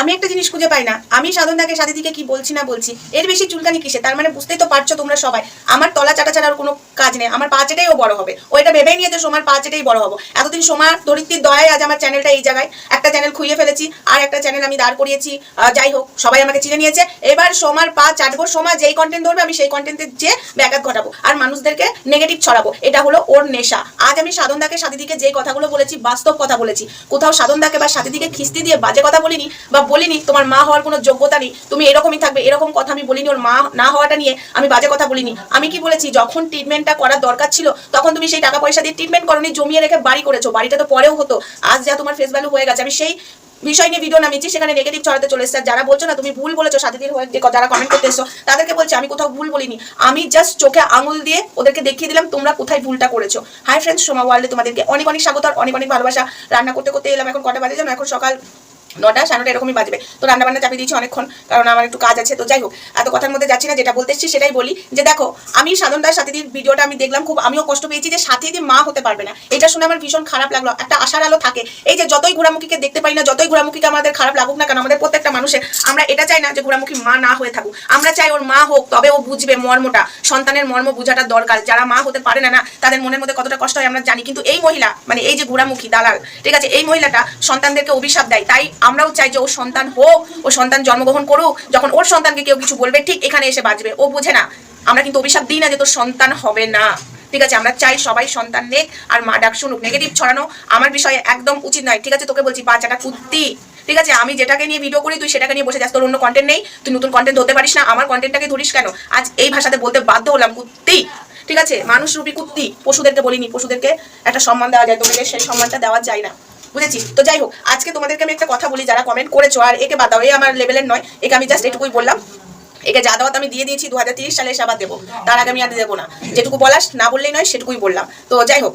আমি একটা জিনিস খুঁজে পাই না। আমি সাধনদাকে সাথীদিকে কি বলছি না বলছি, এর বেশি চুলকানি কিসে তার মানে বুঝতেই তো পারছ তোমরা সবাই। আমার তলা চাটা ছাড়ার কোনো কাজ নেই। আমার পা চেটেই ও বড় হবে। ও এটা ভেবেই নিয়ে যে সোমার পা চেটেই বড় হব। এতদিন সোমার দরিদ্রির দয়ায় আজ আমার চ্যানেলটা এই জায়গায়। একটা চ্যানেল খুইয়ে ফেলেছি, আর একটা চ্যানেল আমি দাঁড় করিয়েছি। যাই হোক, সবাই আমাকে চিনে নিয়েছে। এবার সোমার পা চাটবো, সোমা যেই কন্টেন্ট ধরবে, আমি সেই কন্টেন্টের যে ব্যাঘাত ঘটাবো। আর মানুষদেরকে নেগেটিভ ছড়াবো। এটা হলো ওর নেশা। আজ আমি সাধনদাকে সাথীদিকে যে কথাগুলো বলেছি, বাস্তব কথা বলেছি। কোথাও সাধনদাকে বা সাথীদিকে খিস্তি দিয়ে বাজে কথা বলিনি, বা বলিনি, তোমার মা হওয়ার কোনো যোগ্যতা নেই। তুমি এরকমই থাকবে, এরকম কথা আমি বলিনি, ওর মা না হওয়াটা নিয়ে আমি বাজে কথা বলিনি। আমি কি বলেছি, যখন ট্রিটমেন্টটা করার দরকার ছিল, তখন তুমি সেই টাকা পয়সা দিয়ে ট্রিটমেন্ট করনি, জমিয়ে রেখে বাড়ি করেছ। বাড়িটা তো পরেও হতো। আজ যা তোমার ফেস ভ্যালু হয়ে গেছে। আমি সেই বিষয় নিয়ে ভিডিও নামিয়েছি, সেখানে নেগেটিভ ছড়াতে চলে এসেছে। যারা বলছো না, তুমি ভুল বলেছ, সাথীদের হয়ে যারা কমেন্ট করতে এসছো, তাদেরকে বলছি, আমি কোথাও ভুল বলিনি। আমি জাস্ট চোখে আঙুল দিয়ে ওদেরকে দেখিয়ে দিলাম, তোমরা কোথায় ভুলটা করেছ। হাই ফ্রেন্ডস সোমা ওয়ার্ল্ডে তোমাদেরকে অনেক অনেক স্বাগত অনেক অনেক ভালোবাসা। রান্না করতে করতে এলাম, এখন কটা বাজে জানো? এখন সকাল নটা সাড়ে নটা এরকমই বাজবে। তো রান্নাবান্না চাপিয়ে দিয়েছি অনেকক্ষণ, কারণ আমার একটু কাজ আছে। তো যাই হোক, এত কথার মধ্যে যাচ্ছি না, যেটা বলতে এসেছি সেটাই বলি। যে দেখো, আমি সাধনদার সাথীদির ভিডিওটা আমি দেখলাম, খুব আমিও কষ্ট পেয়েছি যে সাথীদি মা হতে পারবে না। এটা শুনে আমার ভীষণ খারাপ লাগল। একটা আশার আলো থাকে। এই যে যতই ঘোরামুখীকে দেখতে পাই না, যতই ঘোরামুখীকে আমাদের খারাপ লাগুক না কেন, আমাদের প্রত্যেকটা মানুষের, আমরা এটা চাই না যে ঘোরামুখী মা না হয়ে থাকুক। আমরা চাই ওর মা হোক, তবে ও বুঝবে মর্মটা। সন্তানের মর্ম বুঝাটা দরকার। যারা মা হতে পারে না না, তাদের মনের মধ্যে কতটা কষ্ট হয় আমরা জানি। কিন্তু এই মহিলা মানে এই যে ঘোরামুখী দালাল, ঠিক আছে? এই মহিলাটা সন্তানদেরকে অভিশাপ দেয়। তাই আমরাও চাই যে ও সন্তান হোক, ও সন্তান জন্মগ্রহণ করুক, যখন ওর সন্তানকে কেউ কিছু বলবে, ঠিক এখানে এসে বাঁচবে ও বোঝে না। আমরা কিন্তু অভিশাপ দিই না যে তোর সন্তান হবে না। ঠিক আছে, আমরা চাই সবাই সন্তান নেক আর মা ডাক শুনুক। নেগেটিভ ছড়ানো আমার বিষয়ে একদম উচিত নয়। ঠিক আছে, তোকে বলছি বাচ্চাটা কুত্তি। ঠিক আছে, আমি যেটাকে নিয়ে ভিডিও করি, তুই সেটাকে নিয়ে বসে যাস তোর অন্য কন্টেন্ট নেই। তুই নতুন কন্টেন্ট ধরতে পারিস না। আমার কন্টেন্টটাকে ধরিস কেন? আজ এই ভাষাতে বলতে বাধ্য হলাম, কুত্তি। ঠিক আছে মানুষ রূপী কুত্তি। পশুদেরকে বলিনি, পশুদেরকে একটা সম্মান দেওয়া যায় তোকে সেই সম্মানটা দেওয়া যায় না। বুঝেছি তো যাই হোক, আজকে তোমাদেরকে আমি একটা কথা বলি, যারা কমেন্ট করেছ, আর একে বাদ দাও এই আমার লেভেলের নয়, একে আমি জাস্ট এটুকুই বললাম। একে যা দেওয়া আমি দিয়ে দিয়েছি দু সালে এসে আবার দেবো। তার আগে আমি আর দেবো না। যেটুকু বলাস না বললেই নয়, সেটুকুই বললাম। তো যাই হোক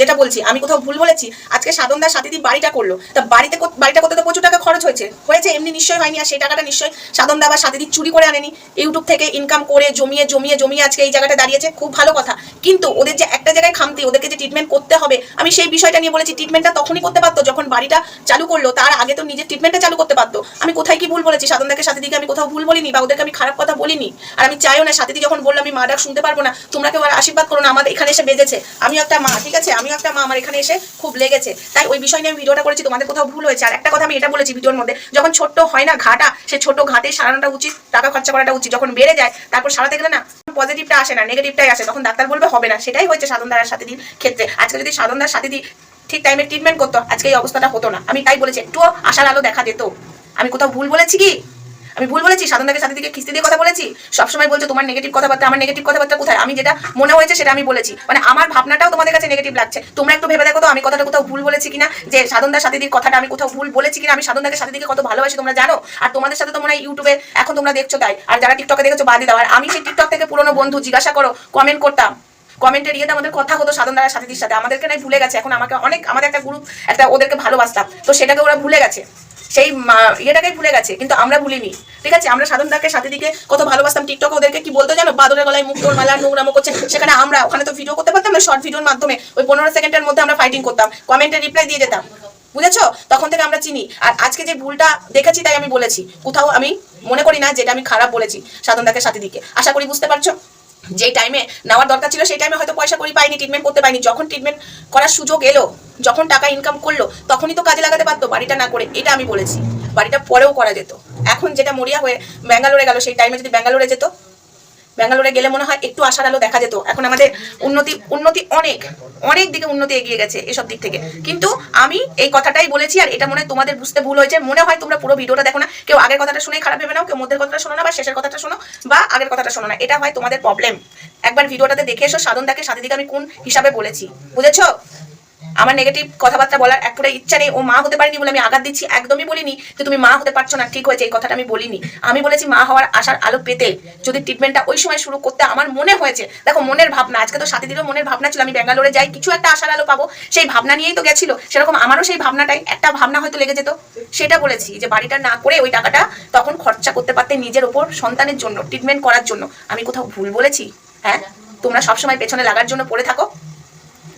যেটা বলছি, আমি কোথাও ভুল বলেছি? আজকে সাধনদার সাথীদি বাড়িটা করল। তা বাড়িতে বাড়িটা করতে তো প্রচুর টাকা খরচ হয়েছে। হয়েছে, এমনি নিশ্চয়ই হয়নি, আর সেই টাকাটা নিশ্চয়ই সাধনদা বা সাথীদি চুরি করে আনেনি। ইউটিউব থেকে ইনকাম করে জমিয়ে জমিয়ে জমিয়ে আজকে এই জায়গাটা দাঁড়িয়েছে। খুব ভালো কথা। কিন্তু ওদের যে একটা জায়গায় খামতি, ওদেরকে যে ট্রিটমেন্ট করতে হবে, আমি সেই বিষয়টা নিয়ে বলেছি ট্রিটমেন্টটা তখনই করতে পারতো যখন বাড়িটা চালু করল। তার আগে তো নিজের ট্রিটমেন্টটা চালু করতে পারতো। আমি কোথায় কি ভুল বলেছি? সাধনদাকে সাথে দিকে আমি কোথাও ভুল বলিনি, বা ওদেরকে আমি খারাপ কথা বলিনি? আর আমি চাইও না সাথে যখন বললাম আমি মা ডাক শুনতে পারব না তোমরা কেউ আর আশীর্বাদ করো না আমাদের এখানে এসে বেজেছে আমি একটা মা, ঠিক আছে? আমিও একটা মা, আমার এখানে এসে খুব লেগেছে। তাই ওই বিষয় নিয়ে আমি ভিডিওটা করেছি, তোমাদের কোথাও ভুল হয়েছে। আর একটা কথা আমি এটা বলেছি ভিডিওর মধ্যে, যখন ছোট্ট হয় না ঘাটা, সে ছোট ঘাটে সারানোটা উচিত, টাকা খরচা করাটা উচিত। যখন বেড়ে যায়, তারপর সারাতে গেলে না পজিটিভটা আসে না নেগেটিভটাই আসে। তখন ডাক্তার বলবে, হবে না। সেটাই হয়েছে সাধনদার সাথে দিন ক্ষেত্রে। আজকে যদি সাধনদার সাথে দিন ঠিক টাইমে ট্রিটমেন্ট করতো, আজকে এই অবস্থাটা হতো না। আমি তাই বলেছি, একটুও আশার আলো দেখা যেত আমি কোথাও ভুল বলেছি কি? আমি ভুল বলেছি? সাধনদাকে সাথে দিকে খিস্তি দিয়ে কথা বলেছি? সবসময় বলছো, তোমার নেগেটিভ কথাবার্তা, আমার নেগেটিভ কথাবার্তা কোথায়? আমি যেটা মনে হয়েছে, সেটা আমি বলেছি। মানে আমার ভাবনাটাও তোমাদের কাছে নেগেটিভ লাগছে। তোমরা একটু ভেবে দেখো তো, আমি কথাটা কোথাও ভুল বলেছি কিনা? যে সাধনদার সাথে দিদির কথাটা আমি কোথাও ভুল বলেছি কিনা? আমি সাধনদাকে সাথে দিকে কত ভালোবাসি, তোমরা জানো? আর তোমাদের সাথে তোমরা ইউটিউবে এখন তোমরা দেখছ তাই। আর যারা টিকটকে দেখেছ, বাদই দাও। আর আমি সেই টিকটক থেকে পুরনো বন্ধু, জিজ্ঞাসা করো কমেন্ট করতাম। কমেন্টের ইয়েতে আমাদের কথা হতো সাধনদার সাথীদের সাথে। আমাদেরকে নাই ভুলে গেছে। এখন আমাকে অনেক, আমাদের একটা গ্রুপ একটা ওদেরকে ভালোবাসতাম। তো সেটাকে ওরা ভুলে গেছে। সেই ইয়েটাকেই ভুলে গেছে, কিন্তু আমরা ভুলিনি। ঠিক আছে? আমরা সাধনদাকে সাথে দিকে কত ভালোবাসতাম। টিকটকে ওদেরকে কি বলতো জানো? বাদরের গলায় মুখ তোর মালা, নোংরামো করছে। সেখানে আমরা, ওখানে তো ভিডিও করতে পারতাম না শর্ট ভিডিওর মাধ্যমে। ওই পনেরো সেকেন্ডের মধ্যে আমরা ফাইটিং করতাম। কমেন্টে রিপ্লাই দিয়ে যেতাম। বুঝেছ? তখন থেকে আমরা চিনি। আর আজকে যে ভুলটা দেখেছি, তাই আমি বলেছি। কোথাও আমি মনে করি না, যেটা আমি খারাপ বলেছি সাধনদাকে সাথে দিকে। আশা করি বুঝতে পারছ? যেই টাইমে নেওয়ার দরকার ছিল, সেই টাইমে হয়তো পয়সা করি পাইনি ট্রিটমেন্ট করতে পাইনি। যখন ট্রিটমেন্ট করার সুযোগ এলো যখন টাকা ইনকাম করল, তখনই তো কাজে লাগাতে পারতো বাড়িটা না করে, এটা আমি বলেছি। বাড়িটা পরেও করা যেত। এখন যেটা মরিয়া হয়ে ব্যাঙ্গালোরে গেল, সেই টাইমে যদি ব্যাঙ্গালোরে যেত, ব্যাঙ্গালোরে গেলে মনে হয় একটু আশার আলো দেখা যেত। এখন আমাদের উন্নতি উন্নতি অনেক অনেক দিকে উন্নতি এগিয়ে গেছে এসব দিক থেকে। কিন্তু আমি এই কথাটাই বলেছি, আর এটা মনে তোমাদের বুঝতে ভুল হয়েছে। মনে হয় তোমরা পুরো ভিডিওটা দেখো না। কেউ আগের কথাটা শুনে খারাপ ভেবে নাও, কেউ মধ্যের কথাটা শোনো না, বা শেষের কথাটা শোনো, বা আগের কথাটা শোনো না। এটা হয় তোমাদের প্রবলেম একবার ভিডিওটাতে দেখে এসো সাধনদাকে সাথে দিকে আমি কোন হিসাবে বলেছি। বুঝেছ? আমার নেগেটিভ কথাবার্তা বলার এক ফোঁটা ইচ্ছা নেই, ও মা হতে পারেনি বলে আমি আঘাত দিচ্ছি, একদমই বলিনি যে তুমি মা হতে পারছ না, ঠিক হয়েছে, এই কথাটা আমি বলিনি। আমি বলেছি মা হওয়ার আশার আলো পেতে, যদি ট্রিটমেন্টটা ওই সময় শুরু করতে আমার মনে হয়েছে, দেখো মনের ভাবনা, আজকে তো সাথে দিলেও মনের ভাবনা ছিল, আমি ব্যাঙ্গালোরে যাই, কিছু একটা আশার আলো পাবো, সেই ভাবনা নিয়েই তো গেছিল, সেরকম আমারও সেই ভাবনাটাই, একটা ভাবনা হয়তো লেগে যেত, সেটা বলেছি যে বাড়িটা না করে ওই টাকাটা তখন খরচা করতে পারতে নিজের ওপর সন্তানের জন্য ট্রিটমেন্ট করার জন্য, আমি কোথাও ভুল বলেছি? হ্যাঁ? তোমরা সবসময় পেছনে লাগার জন্য পড়ে থাকো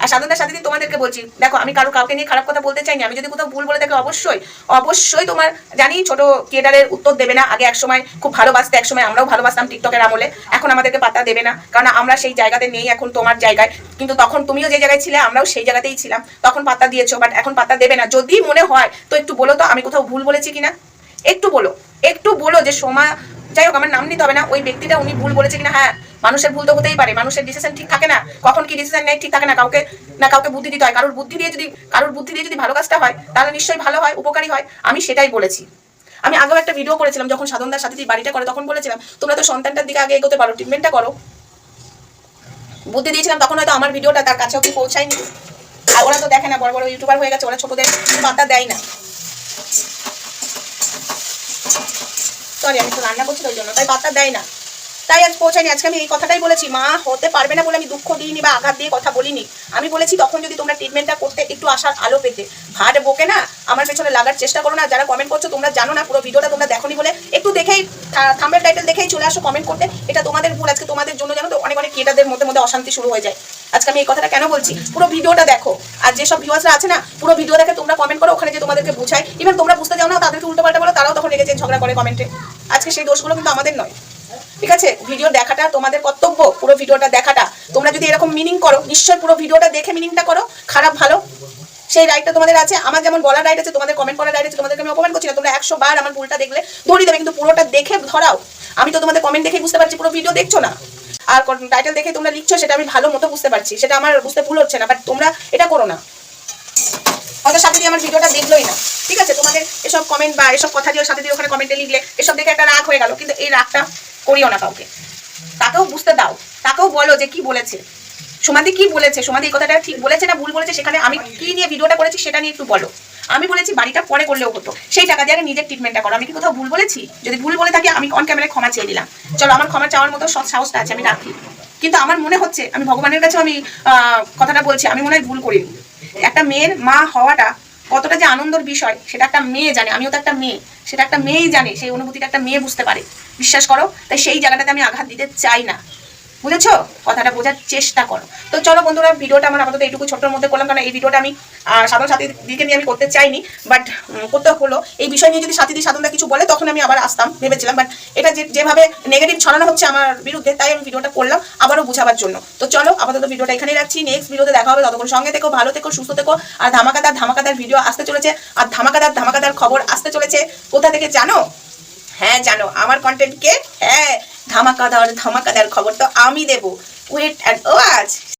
আর সাধনার সাথে তোমাদেরকে বলছি, দেখো, আমি কারও কাউকে নিয়ে খারাপ কথা বলতে চাইনি, আমি যদি কোথাও ভুল বলে থাকি, অবশ্যই অবশ্যই তোমার, জানি ছোট ক্রিয়েটারের উত্তর দেবে না, আগে এক সময় খুব ভালোবাসতে, এক সময় আমরাও ভালোবাসতাম টিকটকের আমলে, এখন আমাদেরকে পাত্তা দেবে না, কারণ আমরা সেই জায়গাতে নেই এখন তোমার জায়গায়, কিন্তু তখন তুমিও যে জায়গায় ছিলে, আমরাও সেই জায়গাতেই ছিলাম, তখন পাত্তা দিয়েছ বাট এখন পাত্তা দেবে না, যদি মনে হয়, তো একটু বলো তো, আমি কোথাও ভুল বলেছি কিনা? একটু বলো একটু বলো যে সোমা, যাই হোক, আমার নাম নিতে হবে না, ওই ব্যক্তিটা উনি ভুল বলেছে কিনা হ্যাঁ মানুষের ভুল তো হতেই পারে, মানুষের ডিসিশন ঠিক থাকে না। কখন কি ডিসিশন নেয় ঠিক থাকে না, কাউকে না কাউকে বুদ্ধি দিতে হয়। কারোর বুদ্ধি দিয়ে যদি, কারোর বুদ্ধি দিয়ে যদি ভালো কাজটা হয়, তাহলে নিশ্চয়ই ভালো হয়, উপকারী হয়। আমি সেটাই বলেছি। আমি আগেও একটা ভিডিও করেছিলাম, যখন সাধনদার সাথে যে বাড়িটা করে, তখন বলেছিলাম, তোমরা তো সন্তানটার দিকে আগে এগোতে পারো ট্রিটমেন্টটা করো। বুদ্ধি দিয়েছিলাম, তখন হয়তো আমার ভিডিওটা তার কাছে অব্দি পৌঁছায়নি। আর ওরা তো দেখে না, বড় বড় ইউটিউবার হয়ে গেছে, ওরা ছোটদের পাতা দেয় না। সরি আমি তো রান্না করছি ওই জন্য। তাই পাত্তা দেয় না। তাই আজ পৌঁছায়নি। আজকে আমি এই কথাটাই বলেছি, মা, হতে পারবে না বলে আমি দুঃখ দিইনি বা আঘাত দিয়ে কথা বলিনি। আমি বলেছি, তখন যদি তোমরা ট্রিটমেন্টটা করতে একটু আসার আলো পেতে। ভাট বকে না, আমার পেছনে লাগার চেষ্টা করো না। যারা কমেন্ট করছ, তোমরা জানো না, পুরো ভিডিওটা তোমরা দেখোনি বলে। একটু দেখেই থাম্বেল টাইটেল দেখেই চলে আসো কমেন্ট করতে। এটা তোমাদের ভুল। আজকে তোমাদের জন্য জানো তো, অনেক অনেক ক্রিয়েটারদের মধ্যে মধ্যে অশান্তি শুরু হয়ে যায়। আজকে আমি এই কথাটা কেন বলছি? পুরো ভিডিওটা দেখো। আর যেসব ভিউয়ার্সরা আছে না, পুরো ভিডিও দেখে তোমরা কমেন্ট করো, ওখানে যে তোমাদেরকে বুঝায়। ইভেন তোমরা বুঝতে যাও না, তাদেরকে উল্টো পাল্টা বলো, তারাও তখন রেগেছে ঝগড়া করে কমেন্টে আজকে সেই দোষগুলো কিন্তু আমাদের নয়। দেখাটা তোমাদের কর্তব্য পুরো ভিডিওটা দেখাটা। তোমরা যদি এরকম মিনিং করো, নিশ্চয়ই পুরো ভিডিওটা দেখে মিনিংটা করো। খারাপ, ভালো, সেই রাইটটা তোমাদের আছে। আমার যেমন বলার রাইট আছে, তোমাদের কমেন্ট করার রাইট আছে, তোমাদেরকে আমি অপমান করছি না। তোমরা একশো বার আমার ভুলটা দেখলে, ধরিয়ে দেবে, কিন্তু পুরোটা দেখে ধরাও। আমি তো তোমাদের কমেন্ট দেখে বুঝতে পারছি, পুরো ভিডিও দেখছ না। আর টাইটেল দেখে তোমরা লিখছো, সেটা আমি ভালো মতো বুঝতে পারছি। সেটা আমার বুঝতে ভুল হচ্ছে না বাট তোমরা এটা করো না। হয়তো সাথে দিয়ে আমার ভিডিওটা দেখলোই না। ঠিক আছে, তোমাদের এসব কমেন্ট বা এসব কথা দিয়ে সাথে দিয়ে ওখানে কমেন্টে লিখলে, এসব দেখে একটা রাগ হয়ে গেল, কিন্তু এই রাগটা করিও না কাউকে। তাকেও বুঝতে দাও। তাকেও বলো যে কি বলেছে। সমাধি কি বলেছে? সমাধি এই কথাটা ঠিক বলেছে না ভুল বলেছে সেখানে আমি কি নিয়ে ভিডিওটা করেছি সেটা নিয়ে একটু বলো। আমি বলেছি বাড়িটা পরে করলেও হতো। সেই টাকা দিয়ে আগে নিজের ট্রিটমেন্টটা করো। আমি কি কোথাও ভুল বলেছি? যদি ভুল বলে থাকি, আমি অন ক্যামেরায় ক্ষমা চেয়ে দিলাম চলো, আমার ক্ষমা চাওয়ার মতো সৎ সাহসটা আছে, আমি রাখি। কিন্তু আমার মনে হচ্ছে, আমি ভগবানের কাছে আমি কথাটা বলছি, আমি মনে হয় ভুল করিনি। একটা মেয়ের মা হওয়াটা কতটা যে আনন্দের বিষয়, সেটা একটা মেয়ে জানে, আমিও তো একটা মেয়ে, সেটা একটা মেয়েই জানে, সেই অনুভূতিটা একটা মেয়ে বুঝতে পারে। বিশ্বাস করো, তাই সেই জায়গাটাতে আমি আঘাত দিতে চাই না। বুঝেছ? কথাটা বোঝার চেষ্টা করো। তো চলো বন্ধুরা, ভিডিওটা আমার আপাতত এইটুকু ছোট্টর মধ্যে করলাম, কারণ এই ভিডিওটা আমি সাধারণ সাথী দিকে নিয়ে আমি করতে চাইনি বাট করতে হলো। এই বিষয় নিয়ে যদি সাথী দিয়ে সাধনদা কিছু বলে, তখন আমি আবার আসতাম, ভেবেছিলাম বাট এটা যেভাবে নেগেটিভ ছড়ানো হচ্ছে আমার বিরুদ্ধে, তাই আমি ভিডিওটা করলাম, আবারও বুঝাবার জন্য। তো চলো, আপাতত ভিডিওটা এখানেই রাখছি। নেক্সট ভিডিওতে দেখা হবে, ততক্ষণ সঙ্গে থেকো, ভালো থেকো, সুস্থ থেকো, আর ধামাকাদার ধামাকাদার ভিডিও আসতে চলেছে, আর ধামাকাদার ধামাকাদার খবর আসতে চলেছে, কোথা থেকে জানো? হ্যাঁ জানো। আমার কন্টেন্টকে হ্যাঁ ধামাকাদার দেওয়ার খবর তো আমি দেবো। Wait and watch